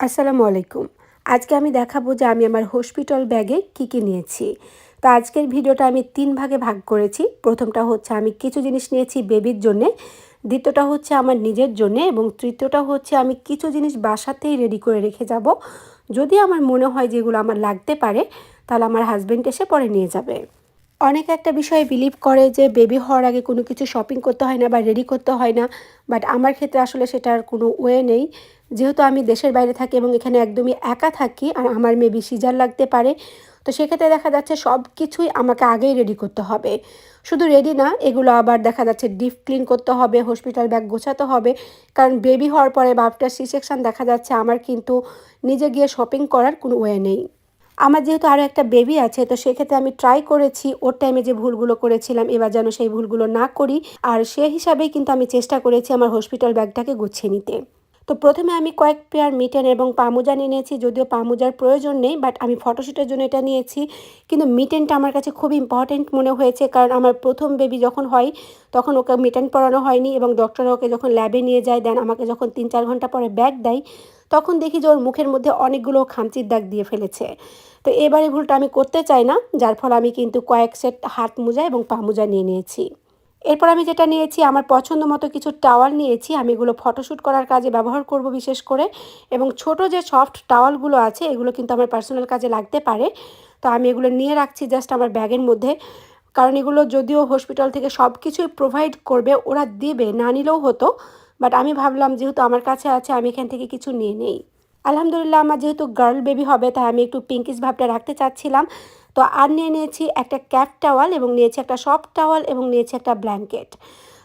আসসালামু আলাইকুম। আজকে আমি দেখাবো যে আমি আমার হসপিটাল ব্যাগে কী কী নিয়েছি। তো আজকের ভিডিওটা আমি তিন ভাগে ভাগ করেছি। প্রথমটা হচ্ছে আমি কিছু জিনিস নিয়েছি বেবির জন্যে। দ্বিতীয়টা হচ্ছে আমার নিজের জন্যে এবং তৃতীয়টা হচ্ছে আমি কিছু জিনিস বাসাতেই রেডি করে রেখে যাব। যদি আমার মনে হয় যেগুলো আমার লাগতে পারে, তাহলে আমার হাজব্যান্ড এসে পরে নিয়ে যাবে। অনেক একটা বিষয়ে বিলিভ করে যে বেবি হওয়ার আগে কোনো কিছু শপিং করতে হয় না বা রেডি করতে হয় না। বাট আমার ক্ষেত্রে আসলে সেটার কোনো ওয়ে নেই। যেহেতু আমি দেশের বাইরে থাকি এবং এখানে একদমই একা থাকি, আর আমার মেবি সিজার লাগতে পারে, তো সেক্ষেত্রে দেখা যাচ্ছে সব কিছুই আমাকে আগেই রেডি করতে হবে। শুধু রেডি না, এগুলো আবার দেখা যাচ্ছে ডিপ ক্লিন করতে হবে হসপিটাল ব্যাগ গোছাতে হবে, কারণ বেবি হওয়ার পরে বা সি সেকশন দেখা যাচ্ছে আমার কিন্তু নিজে গিয়ে শপিং করার কোনো ওয়ে নেই। আমার যেহেতু আরও একটা বেবি আছে, তো সেক্ষেত্রে আমি ট্রাই করেছি, ওর টাইমে যে ভুলগুলো করেছিলাম, এবার যেন সেই ভুলগুলো না করি, আর সে হিসাবেই কিন্তু আমি চেষ্টা করেছি আমার হসপিটাল ব্যাগটাকে গুছিয়ে নিতে। তো প্রথমে আমি কয়েক পেয়ার মিটেন এবং পামুজা নিয়ে নিয়েছি, যদিও পামুজার প্রয়োজন নেই বাট আমি ফটোশ্যুটের জন্য এটা নিয়েছি। কিন্তু মিটেনটা আমার কাছে খুব ইম্পর্টেন্ট মনে হয়েছে, কারণ আমার প্রথম বেবি যখন হয়, তখন ওকে মিটেন পরানো হয়নি এবং ডক্টর ওকে যখন ল্যাবে নিয়ে যায় দেন আমাকে যখন তিন চার ঘণ্টা পরে ব্যাগ দেয়, তখন দেখি যে ওর মুখের মধ্যে অনেকগুলো খামচির দাগ দিয়ে ফেলেছে। তো এবারে ভুলটা আমি করতে চাই না, যার ফলে আমি কিন্তু কয়েক সেট হাত মোজা এবং পা মোজা নিয়ে নিয়েছি। এরপর আমি যেটা নিয়েছি, আমার পছন্দ মতো কিছু টাওয়াল নিয়েছি, আমি এগুলো ফটোশ্যুট করার কাজে ব্যবহার করব বিশেষ করে। এবং ছোট যে সফট টাওয়ালগুলো আছে, এগুলো কিন্তু আমার পার্সোনাল কাজে লাগতে পারে। তো আমি এগুলো নিয়ে রাখছি জাস্ট আমার ব্যাগের মধ্যে। কারণ এগুলো যদিও হসপিটাল থেকে সব কিছুই প্রোভাইড করবে, ওরা দেবে, না নিলেও হতো। বাট আমি ভাবলাম, যেহেতু আমার কাছে আছে, আমি এখান থেকে কিছু নিয়ে নেই। আলহামদুলিল্লাহ, আমার যেহেতু গার্ল বেবি হবে, তাই আমি একটু পিঙ্কিস ভাবটা রাখতে চাচ্ছিলাম। তো আর নিয়ে নিয়েছি একটা ক্যাপ টাওয়াল এবং নিয়েছি একটা সফট টাওয়াল এবং নিয়েছি একটা ব্ল্যাঙ্কেট।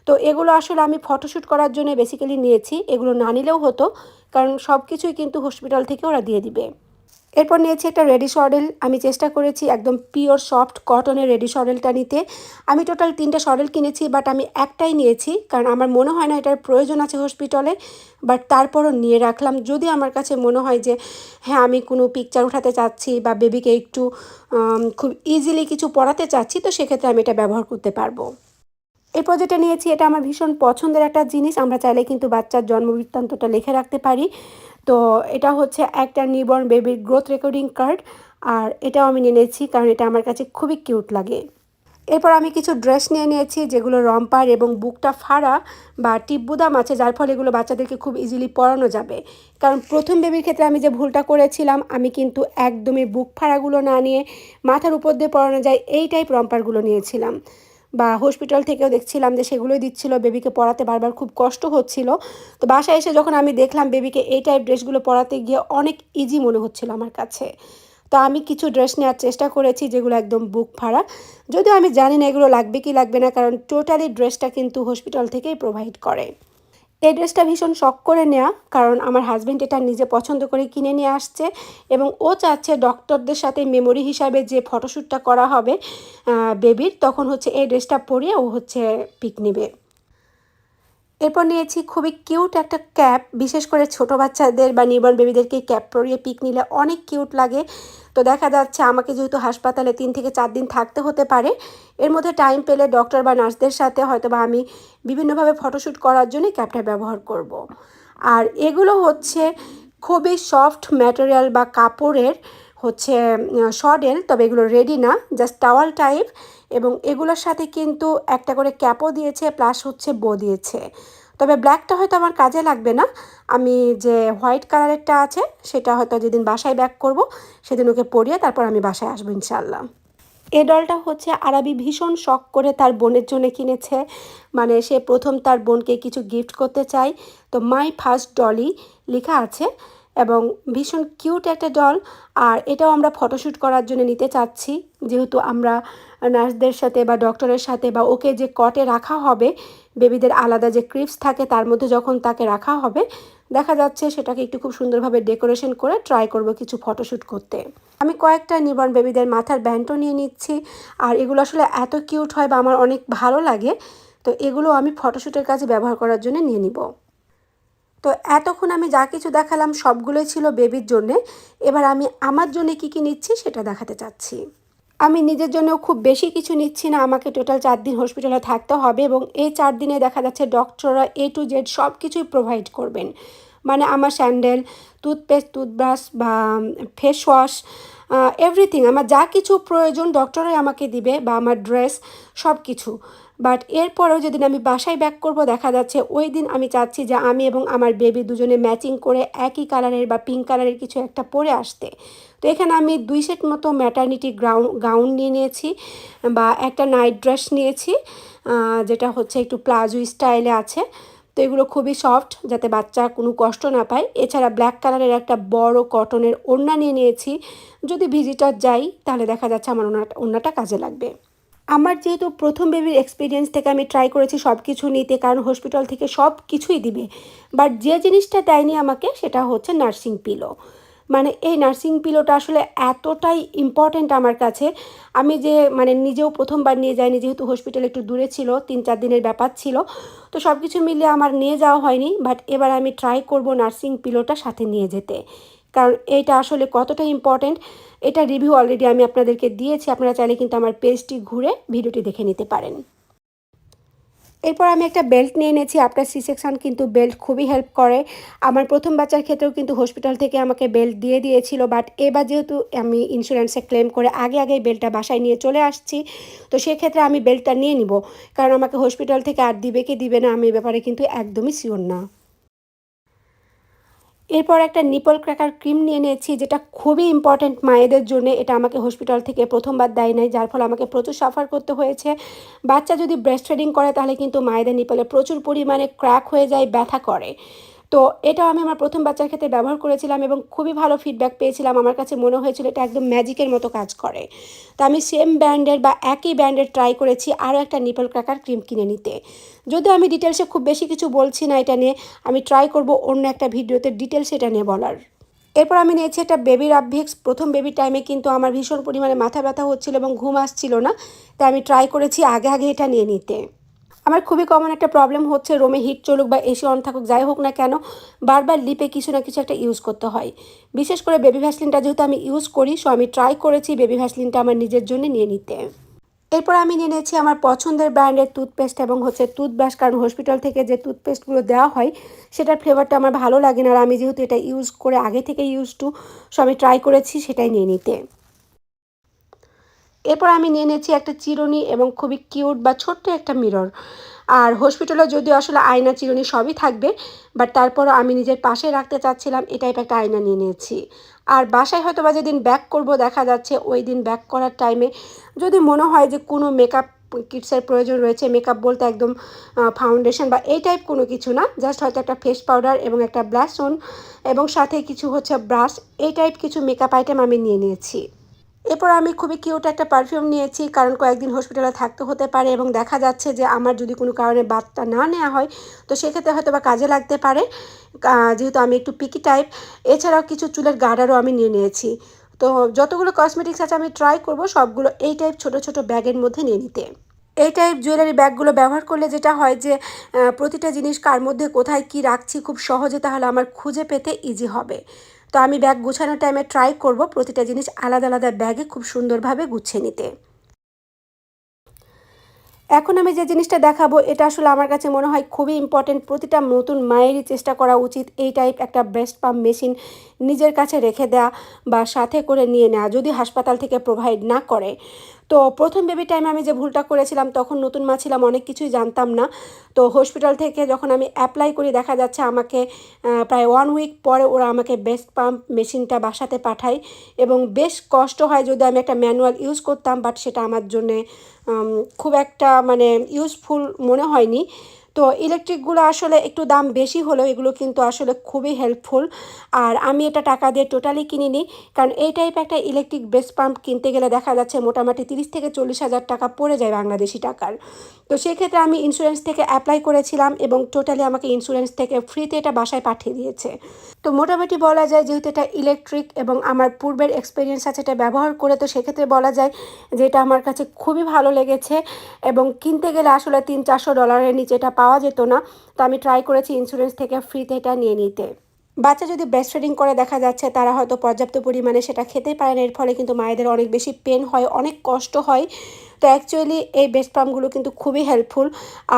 তো এগুলো আসলে আমি ফটোশ্যুট করার জন্য বেসিক্যালি নিয়েছি। এগুলো না নিলেও হতো, কারণ সব কিছুই কিন্তু হসপিটাল থেকে ওরা দিয়ে দিবে। এরপর নিয়েছি একটা রেডি সডেল আমি চেষ্টা করেছি একদম পিওর সফট কটনের রেডি সডেলটা নিতে। আমি টোটাল তিনটে সডেল কিনেছি বাট আমি একটাই নিয়েছি, কারণ আমার মনে হয় না এটার প্রয়োজন আছে হসপিটালে বাট তারপরও নিয়ে রাখলাম। যদি আমার কাছে মনে হয় যে হ্যাঁ আমি কোনো পিকচার উঠাতে চাচ্ছি বা বেবিকে একটু খুব ইজিলি কিছু পড়াতে চাচ্ছি, তো সেক্ষেত্রে আমি এটা ব্যবহার করতে পারব। এরপর যেটা নিয়েছি, এটা আমার ভীষণ পছন্দের একটা জিনিস। আমরা চাইলে কিন্তু বাচ্চার জন্মবৃত্তান্তটা লিখে রাখতে পারি। তো এটা হচ্ছে একটা নিবর্ন বেবির গ্রোথ রেকর্ডিং কার্ড আর এটাও আমি নিয়েছি, কারণ এটা আমার কাছে খুবই কিউট লাগে। এরপর আমি কিছু ড্রেস নিয়ে নিয়েছি, যেগুলো রম্পার এবং বুকটা ফাড়া বা টিপবুদাম আছে, যার ফলে এগুলো বাচ্চাদেরকে খুব ইজিলি পরানো যাবে। কারণ প্রথম বেবির ক্ষেত্রে আমি যে ভুলটা করেছিলাম, আমি কিন্তু একদমই বুক ফাড়াগুলো না নিয়ে মাথার উপর দিয়ে পরানো যায় এই টাইপ রম্পারগুলো নিয়েছিলাম। বা হসপিটাল থেকেও দেখছিলাম যে সেগুলোই দিচ্ছিল। বেবিকে পড়াতে বারবার খুব কষ্ট হচ্ছিল। তো বাসায় এসে যখন আমি দেখলাম বেবিকে এই টাইপ ড্রেসগুলো পরাতে গিয়ে অনেক ইজি মনে হচ্ছিল আমার কাছে। তো আমি কিছু ড্রেস নেওয়ার চেষ্টা করেছি যেগুলো একদম বুক ফাড়া যদিও আমি জানি না এগুলো লাগবে কি লাগবে না, কারণ টোটালি ড্রেসটা কিন্তু হসপিটাল থেকেই প্রোভাইড করে। এই ড্রেসটা ভীষণ শখ করে নেওয়া কারণ আমার হাজব্যান্ড এটা নিজে পছন্দ করে কিনে নিয়ে আসছে এবং ও চাচ্ছে ডক্টরদের সাথে মেমোরি হিসাবে যে ফটোশ্যুটটা করা হবে বেবির তখন হচ্ছে এই ড্রেসটা পরিয়ে ও হচ্ছে পিক নেবে। এরপর নিয়েছি খুবই কিউট একটা ক্যাপ বিশেষ করে ছোট বাচ্চাদের বা নির্বাণ বেবিদেরকে ক্যাপ পরিয়ে পিক নিলে অনেক কিউট লাগে তো দেখা যাচ্ছে আমাকে যেহেতু হাসপাতালে তিন থেকে চার দিন থাকতে হতে পারে, এর মধ্যে টাইম পেলে ডক্টর বা নার্সদের সাথে হয়তো বা আমি বিভিন্নভাবে ফটোশ্যুট করার জন্যই ক্যাপটা ব্যবহার করব। আর এগুলো হচ্ছে খুবই সফট ম্যাটেরিয়াল বা কাপড়ের হচ্ছে শডেল তবে এগুলো রেডি না জাস্ট টাওয়াল টাইপ এবং এগুলোর সাথে কিন্তু একটা করে ক্যাপও দিয়েছে প্লাস হচ্ছে বো দিয়েছে। তবে ব্ল্যাকটা হয়তো আমার কাজে লাগবে না, আমি যে হোয়াইট কালারেরটা আছে, সেটা হয়তো যেদিন বাসায় ব্যাক করব, সেদিন ওকে পরিয়ে তারপর আমি বাসায় আসব ইনশাল্লাহ এ ডলটা হচ্ছে আরবি ভীষণ শখ করে তার বোনের জন্য কিনেছে। মানে সে প্রথম তার বোনকে কিছু গিফট করতে চাই তো মাই ফার্স্ট ডলি লেখা আছে। এবং ভীষণ কিউট একটা ডল আর এটাও আমরা ফটোশ্যুট করার জন্য নিতে চাচ্ছি। যেহেতু আমরা নার্সদের সাথে বা ডক্টরের সাথে বা ওকে যে কটে রাখা হবে বেবিদের আলাদা যে ক্রিপস থাকে, তার মধ্যে যখন তাকে রাখা হবে, দেখা যাচ্ছে সেটাকে একটু খুব সুন্দরভাবে ডেকোরেশন করে ট্রাই করব কিছু ফটোশ্যুট করতে। আমি কয়েকটা নিবর্ন বেবিদের মাথার ব্যান্ডও নিয়ে নিচ্ছি, আর এগুলো আসলে এত কিউট হয় বা আমার অনেক ভালো লাগে, তো এগুলো আমি ফটোশ্যুটের কাজে ব্যবহার করার জন্য নিয়ে নিব। তো এতক্ষণ আমি যা কিছু দেখালাম সবগুলোই ছিল বেবির জন্যে। এবার আমি আমার জন্য কি কি নিচ্ছি সেটা দেখাতে চাচ্ছি। আমি নিজের জন্য খুব বেশি কিছু নিচ্ছি না, আমাকে টোটাল চার দিন হসপিটালে থাকতে হবে এবং এই চার দিনে দেখা যাচ্ছে ডক্টররা এ টু জেড সব কিছুই প্রোভাইড করবেন। মানে আমার স্যান্ডেল টুথপেস্ট টুথব্রাশ বা ফেস ওয়াশ এভরিথিং আমার যা কিছু প্রয়োজন ডক্টরাই আমাকে দিবে বা আমার ড্রেস সব কিছু বাট এরপরেও যেদিন আমি বাসায় ব্যাক করব, দেখা যাচ্ছে ওই দিন আমি চাচ্ছি যে আমি এবং আমার বেবি দুজনে ম্যাচিং করে একই কালারের বা পিঙ্ক কালারের কিছু একটা পরে আসতে। তো এখানে আমি দুই সেট মতো ম্যাটার্নিটি গ্রাউন্ড গাউন নিয়ে নিয়েছি বা একটা নাইট ড্রেস নিয়েছি যেটা হচ্ছে একটু প্লাজো স্টাইলে আছে। তো এগুলো খুবই সফট যাতে বাচ্চা কোনো কষ্ট না পায়। এছাড়া ব্ল্যাক কালারের একটা বড় কটনের ওড়না নিয়ে নিয়েছি। যদি ভিজিটার যাই, তাহলে দেখা যাচ্ছে আমার ওনাটা ওড়নাটা কাজে লাগবে। আমার যেহেতু প্রথম বেবির এক্সপিরিয়েন্স থেকে আমি ট্রাই করেছি সব কিছু নিতে, কারণ হসপিটাল থেকে সব কিছুই দিবে। বাট যে জিনিসটা দেয়নি আমাকে সেটা হচ্ছে নার্সিং পিলো মানে এই নার্সিং পিলোটা আসলে এতটাই ইম্পর্ট্যান্ট আমার কাছে। আমি যে মানে নিজেও প্রথমবার নিয়ে যাইনি, যেহেতু হসপিটাল একটু দূরে ছিল তিন চার দিনের ব্যাপার ছিল। তো সব কিছু মিলিয়ে আমার নিয়ে যাওয়া হয়নি বাট এবার আমি ট্রাই করব নার্সিং পিলোটা সাথে নিয়ে যেতে। কারণ এইটা আসলে কতটা ইম্পর্ট্যান্ট এটা রিভিউ অলরেডি আমি আপনাদেরকে দিয়েছি, আপনারা চাইলে কিন্তু আমার পেজটি ঘুরে ভিডিওটি দেখে নিতে পারেন। এরপর আমি একটা বেল্ট নিয়ে এনেছি, আপনার সি সেকশন কিন্তু বেল্ট খুবই হেল্প করে। আমার প্রথম বাচ্চার ক্ষেত্রেও কিন্তু হসপিটাল থেকে আমাকে বেল্ট দিয়ে দিয়েছিল বাট এবার যেহেতু আমি ইন্স্যুরেন্সে ক্লেম করে আগে আগে বেল্টটা বাসায় নিয়ে চলে আসছি, তো সেক্ষেত্রে আমি বেল্টটা নিয়ে নিব। কারণ আমাকে হসপিটাল থেকে আর দিবে কি দিবে না, আমি ব্যাপারে কিন্তু একদমই শিওর না। এরপর একটা নিপল ক্র্যাকার ক্রিম নিয়ে নিয়েছি, যেটা খুবই ইম্পর্ট্যান্ট মায়েদের জন্য। এটা আমাকে হসপিটাল থেকে প্রথমবার দেয় নাই, যার ফলে আমাকে প্রচুর সাফার করতে হয়েছে। বাচ্চা যদি ব্রেস্ট ফিডিং করে, তাহলে কিন্তু মায়েদের নিপলে প্রচুর পরিমাণে ক্র্যাক হয়ে যায়, ব্যথা করে। তো এটাও আমি আমার প্রথম বাচ্চার ক্ষেত্রে ব্যবহার করেছিলাম এবং খুবই ভালো ফিডব্যাক পেয়েছিলাম। আমার কাছে মনে হয়েছিল এটা একদম ম্যাজিকের মতো কাজ করে। তো আমি সেম ব্র্যান্ডের বা একই ব্র্যান্ডের ট্রাই করেছি আরও একটা নিপল ক্র্যাকার ক্রিম কিনে নিতে। যদিও আমি ডিটেলসে খুব বেশি কিছু বলছি না এটা নিয়ে, আমি ট্রাই করব অন্য একটা ভিডিওতে ডিটেলস এটা নিয়ে বলার। এরপর আমি নিয়েছি একটা বেবির আবভিক্স প্রথম বেবি টাইমে কিন্তু আমার ভীষণ পরিমাণে মাথা ব্যথা হচ্ছিল এবং ঘুম আসছিল না, তাই আমি ট্রাই করেছি আগে আগে এটা নিয়ে নিতে। আমার খুবই কমন একটা প্রবলেম হচ্ছে রোমে হিট চলুক বা এসি অন থাকুক, যাই হোক না কেন, বারবার লিপে কিছু না কিছু একটা ইউজ করতে হয়। বিশেষ করে বেবি ভ্যাসলিনটা যেহেতু আমি ইউজ করি সো আমি ট্রাই করেছি বেবি ভ্যাসলিনটা আমার নিজের জন্য নিয়ে নিতে। এরপর আমি নিয়ে নিয়েছি আমার পছন্দের ব্র্যান্ডের টুথপেস্ট এবং হচ্ছে টুথব্রাশ কারণ হসপিটাল থেকে যে টুথপেস্টগুলো দেওয়া হয়, সেটার ফ্লেভারটা আমার ভালো লাগে না। আর আমি যেহেতু এটা ইউজ করে আগে থেকে ইউজ টু সো আমি ট্রাই করেছি সেটাই নিয়ে নিতে। এরপর আমি নিয়ে নিয়েছি একটা চিরুনি এবং খুবই কিউট বা ছোট্ট একটা মিরর। আর হসপিটালে যদি আসলে আয়না, চিরুনি সবই থাকবে বাট তারপরও আমি নিজের পাশে রাখতে চাচ্ছিলাম এই টাইপ একটা আয়না নিয়ে নিয়েছি। আর বাসায় হয়তো বা যেদিন ব্যাক করব, দেখা যাচ্ছে ওই দিন ব্যাক করার টাইমে যদি মনে হয় যে কোনো মেকআপ কিটসের প্রয়োজন রয়েছে মেকআপ বলতে একদম ফাউন্ডেশন বা এই টাইপ কোনো কিছু না জাস্ট হয়তো একটা ফেস পাউডার এবং একটা ব্লাশ অন এবং সাথে কিছু হচ্ছে ব্রাশ এই টাইপ কিছু মেকআপ আইটেম আমি নিয়ে নিয়েছি। এরপর আমি খুবই কিউট একটা পারফিউম নিয়েছি, কারণ কয়েকদিন হসপিটালে থাকতে হতে পারে এবং দেখা যাচ্ছে যে আমার যদি কোনো কারণে বাতটা না নেওয়া হয়, তো সেক্ষেত্রে হয়তো বা কাজে লাগতে পারে। যেহেতু আমি একটু পিকি টাইপ এছাড়াও কিছু চুলের গার্ডারও আমি নিয়ে নিয়েছি। তো যতগুলো কসমেটিক্স আছে আমি ট্রাই করব, সবগুলো এই টাইপ ছোট ছোট ব্যাগের মধ্যে নিয়ে নিতে। এই টাইপ জুয়েলারি ব্যাগগুলো ব্যবহার করলে যেটা হয় যে প্রতিটা জিনিস কার মধ্যে কোথায় কি রাখছি খুব সহজে তাহলে আমার খুঁজে পেতে ইজি হবে। তো আমি ব্যাগ গুছানোর টাইমে ট্রাই করব প্রতিটা জিনিস আলাদা আলাদা ব্যাগে খুব সুন্দরভাবে গুছিয়ে নিতে। এখন আমি যে জিনিসটা দেখাবো, এটা আসলে আমার কাছে মনে হয় খুবই ইম্পর্টেন্ট প্রতিটা নতুন মায়েরই চেষ্টা করা উচিত এই টাইপ একটা ব্রেস্ট পাম্প মেশিন নিজের কাছে রেখে দেয়া বা সাথে করে নিয়ে নেওয়া যদি হাসপাতাল থেকে প্রোভাইড না করে। তো প্রথম বেবি টাইমে আমি যে ভুলটা করেছিলাম, তখন নতুন মা ছিলাম, অনেক কিছুই জানতাম না। তো হসপিটাল থেকে যখন আমি অ্যাপ্লাই করি, দেখা যাচ্ছে আমাকে প্রায় ওয়ান উইক পরে ওরা আমাকে বেস্ট পাম্প মেশিনটা বাসাতে পাঠায় এবং বেশ কষ্ট হয় যদি আমি একটা ম্যানুয়াল ইউজ করতাম বাট সেটা আমার জন্যে খুব একটা মানে ইউজফুল মনে হয়নি। তো ইলেকট্রিকগুলো আসলে একটু দাম বেশি হলেও এগুলো কিন্তু আসলে খুবই হেল্পফুল আর আমি এটা টাকা দিয়ে টোটালি কিনিনি, কারণ এই টাইপ একটা ইলেকট্রিক বেস পাম্প কিনতে গেলে দেখা যাচ্ছে মোটামুটি তিরিশ থেকে চল্লিশ হাজার টাকা পড়ে যায় বাংলাদেশি টাকার। তো সেক্ষেত্রে আমি ইন্স্যুরেন্স থেকে অ্যাপ্লাই করেছিলাম এবং টোটালি আমাকে ইন্স্যুরেন্স থেকে ফ্রিতে এটা বাসায় পাঠিয়ে দিয়েছে। তো মোটামুটি বলা যায় যেহেতু এটা ইলেকট্রিক এবং আমার পূর্বের এক্সপিরিয়েন্স আছে এটা ব্যবহার করে, তো সেক্ষেত্রে বলা যায় যে এটা আমার কাছে খুবই ভালো লেগেছে এবং কিনতে গেলে আসলে তিন চারশো ডলারের নিচে এটা পাওয়া যেত না। তো আমি ট্রাই করেছি ইন্স্যুরেন্স থেকে ফ্রিতে এটা নিয়ে নিতে। বাচ্চা যদি ব্রেস্ট ফিডিং করে দেখা যাচ্ছে, তারা হয়তো পর্যাপ্ত পরিমাণে সেটা খেতেই পারে না, এর ফলে কিন্তু মায়েদের অনেক বেশি পেন হয়, অনেক কষ্ট হয়। তো অ্যাকচুয়ালি এই বেস্ট পাম্পগুলো কিন্তু খুবই হেল্পফুল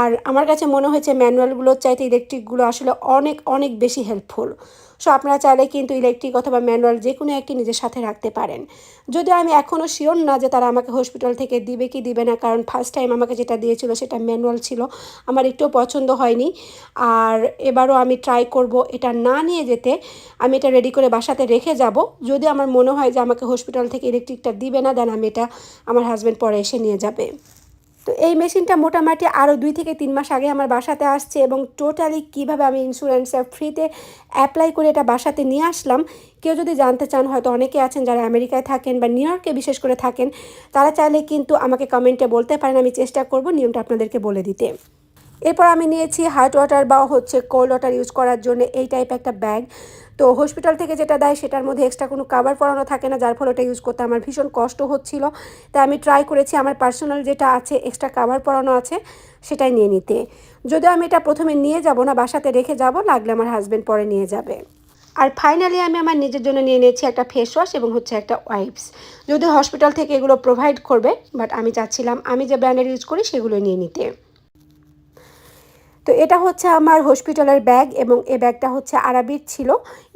আর আমার কাছে মনে হয়েছে ম্যানুয়ালগুলোর চাইতে ইলেকট্রিকগুলো আসলে অনেক অনেক বেশি হেল্পফুল সো আপনারা চাইলে কিন্তু ইলেকট্রিক অথবা ম্যানুয়াল যে কোনো একটি নিজের সাথে রাখতে পারেন। যদিও আমি এখনও শিওর না যে তারা আমাকে হসপিটাল থেকে দিবে কি দিবে না, কারণ ফার্স্ট টাইম আমাকে যেটা দিয়েছিল সেটা ম্যানুয়াল ছিল, আমার একটুও পছন্দ হয়নি। আর এবারও আমি ট্রাই করব এটা না নিয়ে যেতে, আমি এটা রেডি করে বাসাতে রেখে যাব। যদি আমার মনে হয় যে আমাকে হসপিটাল থেকে ইলেকট্রিকটা দিবে না দেন আমি এটা আমার হাজব্যান্ড পরে এসে নিয়ে যাবে। তো এই মেশিনটা মোটামুটি আরও দুই থেকে তিন মাস আগে আমার বাসাতে আসছে এবং টোটালি কীভাবে আমি ইন্স্যুরেন্সের ফ্রিতে অ্যাপ্লাই করে এটা বাসাতে নিয়ে আসলাম। কেউ যদি জানতে চান, হয়তো অনেকে আছেন যারা আমেরিকায় থাকেন বা নিউ ইয়র্কে বিশেষ করে থাকেন, তারা চাইলে কিন্তু আমাকে কমেন্টে বলতে পারেন, আমি চেষ্টা করব নিয়মটা আপনাদেরকে বলে দিতে। এরপর আমি নিয়েছি হার্ট ওয়াটার বা হচ্ছে কোল্ড ওয়াটার ইউজ করার জন্য এই টাইপ একটা ব্যাগ তো হসপিটাল থেকে যেটা দেয় সেটার মধ্যে এক্সট্রা কোনো কাভার পরানো থাকে না, যার ফলে ওটা ইউজ করতে আমার ভীষণ কষ্ট হচ্ছিল। তাই আমি ট্রাই করেছি, আমার পার্সোনাল যেটা আছে এক্সট্রা কাভার পরানো আছে, সেটাই নিয়ে নিতে। যদিও আমি এটা প্রথমে নিয়ে যাব না, বাসাতে রেখে যাব, লাগলে আমার হাজব্যান্ড পরে নিয়ে যাবে। আর ফাইনালি আমি আমার নিজের জন্য নিয়ে নিয়েছি একটা ফেস ওয়াশ এবং হচ্ছে একটা ওয়াইপস যদি হসপিটাল থেকে এগুলো প্রোভাইড করবে বাট আমি চাচ্ছিলাম আমি যে ব্র্যান্ডের ইউজ করি সেগুলো নিয়ে নিতে। তো এটা হচ্ছে আমার হসপিটালের ব্যাগ এবং এ ব্যাগটা হচ্ছে আরাবির ছিল।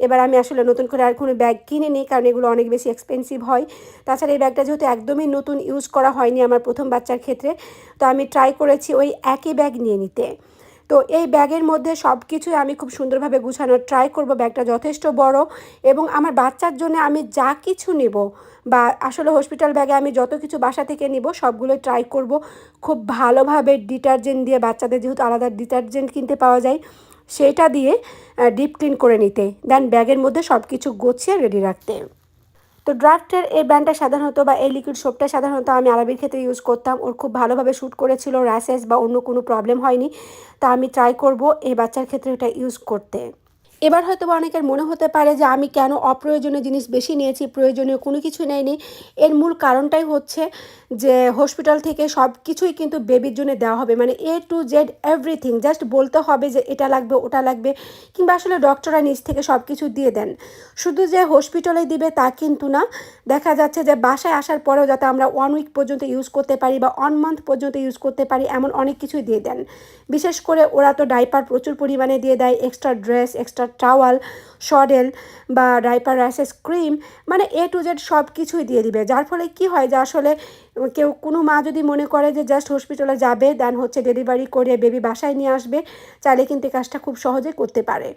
এবার আমি আসলে নতুন করে আর কোনো ব্যাগ কিনে নিই কারণ এগুলো অনেক বেশি এক্সপেন্সিভ হয়। তাছাড়া এই ব্যাগটা যেহেতু একদমই নতুন ইউজ করা হয়নি আমার প্রথম বাচ্চার ক্ষেত্রে, তো আমি ট্রাই করেছি ওই একই ব্যাগ নিয়ে নিতে। তো এই ব্যাগের মধ্যে সব কিছুই আমি খুব সুন্দরভাবে গুছানোর ট্রাই করব। ব্যাগটা যথেষ্ট বড় এবং আমার বাচ্চার জন্য আমি যা কিছু নেব বা আসলে হসপিটাল ব্যাগে আমি যত কিছু বাসা থেকে নিব সবগুলো ট্রাই করব। খুব ভালোভাবে ডিটারজেন্ট দিয়ে বাচ্চাদের যেহেতু আলাদা ডিটারজেন্ট কিনতে পাওয়া যায়, সেটা দিয়ে ডিপ ক্লিন করে নিতে। দেন ব্যাগের মধ্যে সব কিছু গোছিয়ে রেডি রাখতে। তো ড্রাফটের এই ব্র্যান্ডটা সাধারণত বা এই লিকুইড সোপটা সাধারণত আমি আরবির ক্ষেত্রে ইউজ করতাম। ওর খুব ভালোভাবে শ্যুট করেছিল র্যাশেস বা অন্য কোনো প্রবলেম হয়নি। তা আমি ট্রাই করব এই বাচ্চার ক্ষেত্রে ওটা ইউজ করতে। এবার হয়তো বা অনেকের মনে হতে পারে যে আমি কেন অপ্রয়োজনীয় জিনিস বেশি নিয়েছি, প্রয়োজনীয় কোনো কিছু নেয়নি এর মূল কারণটাই হচ্ছে যে হসপিটাল থেকে সব কিছুই কিন্তু বেবির জন্য দেওয়া হবে। মানে A to Z everything just বলতে হবে যে এটা লাগবে, ওটা লাগবে, কিংবা আসলে ডক্টররা নিজ থেকে সব কিছু দিয়ে দেন। শুধু যে হসপিটালে দিবে তা কিন্তু না। দেখা যাচ্ছে যে বাসায় আসার পরেও যাতে আমরা ওয়ান উইক পর্যন্ত ইউজ করতে পারি বা ওয়ান মান্থ পর্যন্ত ইউজ করতে পারি, এমন অনেক কিছুই দিয়ে দেন। বিশেষ করে ওরা তো ডাইপার প্রচুর পরিমাণে দিয়ে দেয় এক্সট্রা ড্রেস এক্সট্রা টাওয়াল শডেল বা ডাইপার র্যাশেস ক্রিম মানে এ টু জেড সব কিছুই দিয়ে দিবে। যার ফলে কি হয় যে আসলে কেউ, কোনো মা যদি মনে করে যে জাস্ট হসপিটালে যাবে দেন হচ্ছে ডেলিভারি করে বেবি বাসায় নিয়ে আসবে চাইলে কিন্তু কাজটা খুব সহজে করতে পারে।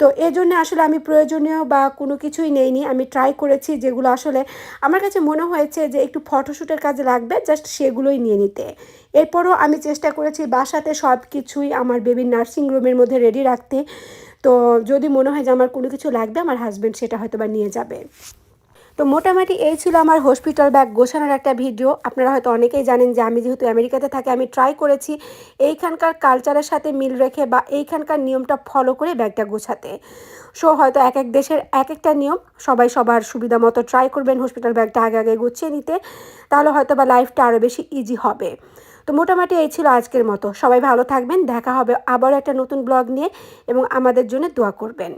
তো এই জন্য আসলে আমি প্রয়োজনীয় বা কোনো কিছুই নেইনি। আমি ট্রাই করেছি যেগুলো আসলে আমার কাছে মনে হয়েছে যে একটু ফটোশ্যুটের কাজে লাগবে জাস্ট সেগুলোই নিয়ে নিতে। এরপরও আমি চেষ্টা করেছি বাসাতে সব কিছুই আমার বেবির নার্সিং রুমের মধ্যে রেডি রাখতে। তো যদি মনে হয় যে আমার কোনো কিছু লাগবে, আমার হাজব্যান্ড সেটা হয়তো বা নিয়ে যাবে। তো মোটামুটি এই ছিল আমার হসপিটাল ব্যাগ গোছানোর একটা ভিডিও আপনারা হয়তো অনেকেই জানেন যে আমি যেহেতু আমেরিকাতে থাকি, আমি ট্রাই করেছি এইখানকার কালচারের সাথে মিল রেখে বা এইখানকার নিয়মটা ফলো করে ব্যাগটা গোছাতে। সো হয়তো এক এক দেশের এক একটা নিয়ম, সবাই সবার সুবিধা মতো ট্রাই করবেন হসপিটাল ব্যাগটা আগে আগে গুছিয়ে নিতে। তাহলে হয়তো বা লাইফটা আরও বেশি ইজি হবে। তো মোটামুটি এই ছিল আজকের মতো। সবাই ভালো থাকবেন, দেখা হবে আবার একটা নতুন ব্লগ নিয়ে এবং আমাদের জন্য দোয়া করবেন।